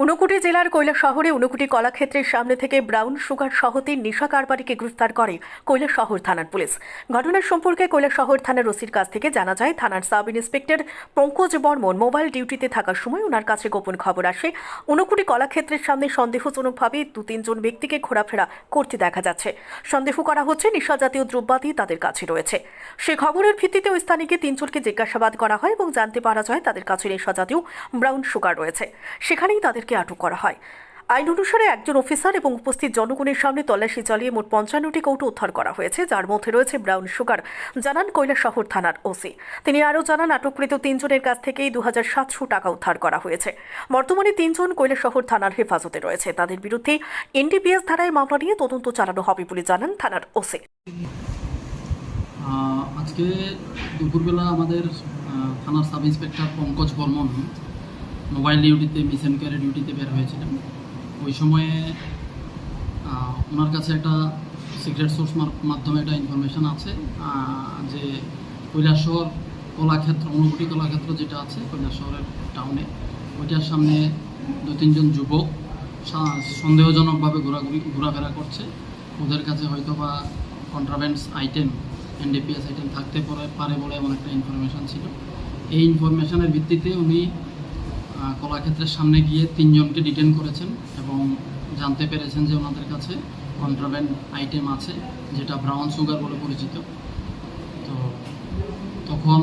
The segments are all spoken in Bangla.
ঊনকোটি জেলার কৈলা শহরে ঊনকোটি কলাক্ষেত্রের সামনে থেকে ব্রাউন সুগার সহ নেশা কারবারিকে গ্রেফতার করে কৈলা শহর থানার পুলিশ। ঘটনার সম্পর্কে কৈলা শহর থানার ওসির কাছ থেকে জানা যায়, থানার sub inspector Pankaj Barman mobile ডিউটিতে থাকার সময় ওনার কাছে গোপন খবর আসে। ঊনকোটি কলাক্ষেত্রের সামনে সন্দেহজনকভাবে দু তিনজন ব্যক্তিকে ঘোরাফেরা করতে দেখা যাচ্ছে। সন্দেহ করা হচ্ছে নেশা জাতীয় দ্রব্যাদি তাদের কাছে রয়েছে। সে খবরের ভিত্তিতে ওই স্থানীয় তিনজনকে জিজ্ঞাসাবাদ করা হয় এবং জানতে পারা যায় তাদের কাছে নেশা জাতীয় ব্রাউন সুগার রয়েছে। সেখানেই তাদেরকে আটক করা হয়। আইন অনুসারে একজন অফিসার এবং উপস্থিত জনগণের সামনে তল্লাশি চালিয়ে মোট পঞ্চান্নটি কৌটো উদ্ধার করা হয়েছে, যার মধ্যে রয়েছে ব্রাউন সুগার, জানান শহর থানার ওসি। তিনি আরও জানান, আটককৃত তিনজনের কাছ থেকেই দু হাজার সাতশো টাকা উদ্ধার করা হয়েছে। বর্তমানে তিনজন শহর থানার হেফাজতে রয়েছে। তাদের বিরুদ্ধে এনডিপিএস ধারায় মামলা নিয়ে তদন্ত চালানো হবে বলে জানান থানার ওসি। আজকে দুপুরবেলা আমাদের থানার sub inspector Pankaj Barman mobile ডিউটিতে মিশন কেয়ারের ডিউটিতে বের হয়েছিলেন ওই সময়ে ওনার কাছে একটা সিক্রেট সোর্স মাধ্যমে একটা ইনফরমেশন আছে যে কৈলাসহর কলাক্ষেত্র, অনুভূতি কলাক্ষেত্র যেটা আছে কৈলাসহরের টাউনে ওইটার সামনে দু তিনজন যুবক সন্দেহজনকভাবে ঘোরাঘুরি, ঘোরাফেরা করছে। ওদের কাছে হয়তো বা কন্ট্রাভেন্টস আইটেম এনডিপিএস আইটেম থাকতে পারে বলে এমন একটা ইনফরমেশন ছিল। এই ইনফরমেশনের ভিত্তিতে উনি কলাক্ষেত্রের সামনে গিয়ে তিনজনকে ডিটেন করেছেন এবং জানতে পেরেছেন যে ওনাদের কাছে কন্ট্রাভেন্ট আইটেম আছে, যেটা ব্রাউন সুগার বলে পরিচিত। তো তখন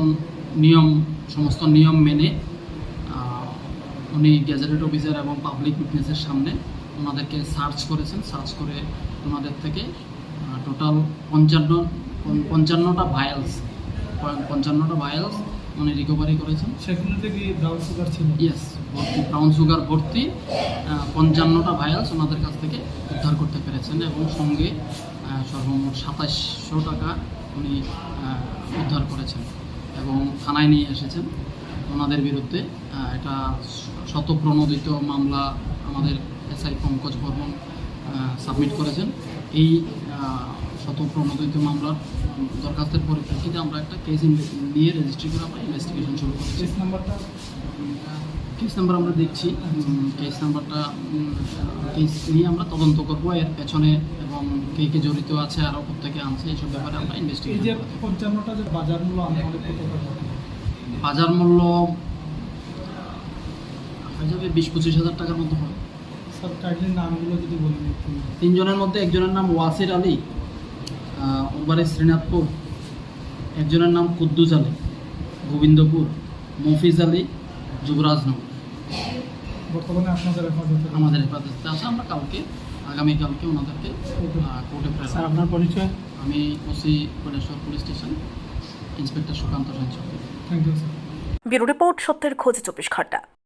নিয়ম, সমস্ত নিয়ম মেনে উনি গ্যাজেটেড অফিসার এবং পাবলিক উইটনেসের সামনে ওনাদেরকে সার্চ করেছেন। সার্চ করে ওনাদের থেকে টোটাল পঞ্চান্ন, পঞ্চান্নটা ভায়ালস পঞ্চান্নটা ভায়ালস উনি রিকভারি করেছেন। সেগুলোতে কি ব্রাউন সুগার ছিল? ইয়েস ভর্তি ব্রাউন সুগার ভর্তি পঞ্চান্নটা ভায়ালস ওনাদের কাছ থেকে উদ্ধার করতে পেরেছেন এবং সঙ্গে সর্বমোট সাতাশশো টাকা উনি উদ্ধার করেছেন এবং থানায় নিয়ে এসেছেন। ওনাদের বিরুদ্ধে এটা শতপ্রণোদিত মামলা আমাদের এসআই পঙ্কজ বর্মন সাবমিট করেছেন। এই শতপ্রণোদিত মামলার দরখাস্তের পরিপ্রেক্ষিতে আমরা একটা কেস নিয়ে রেজিস্ট্রি করে আমরা ইনভেস্টিগেশন শুরু করেছি। কেস নাম্বারটা কেস নাম্বার আমরা দেখছি। কেস নাম্বারটা কেস নিয়ে আমরা তদন্ত করব। এর পেছনে এবং কে কে জড়িত আছে আরও থেকে আনছে এইসব ব্যাপারে আমরা ইনভেস্টিগেশন বাজার মূল্য বাজার মূল্য হয়ে যাবে বিশ পঁচিশ হাজার টাকার মতো হবে। কাইন্ডলি নামগুলো যদি একটু তিনজনের মধ্যে একজনের নাম ওয়াসির আলী বাড়ি শ্রীনাথপুর। একজনের নাম কুদ্দুস আলী গোবিন্দপুর মফিজ আলী যুবরাজনগর বর্তমানে আপনাদের হেফাজতে? আমাদের হেফাজতে আছে আমরা কালকে আগামীকালকে ওনাদেরকে কোর্টে স্যার আপনার পরিচয়? আমি OC Kailashahar police station inspector Sukanta Sen Chowdhury thank you sir. Bureau report সত্যের খোঁজ চব্বিশ ঘণ্টা।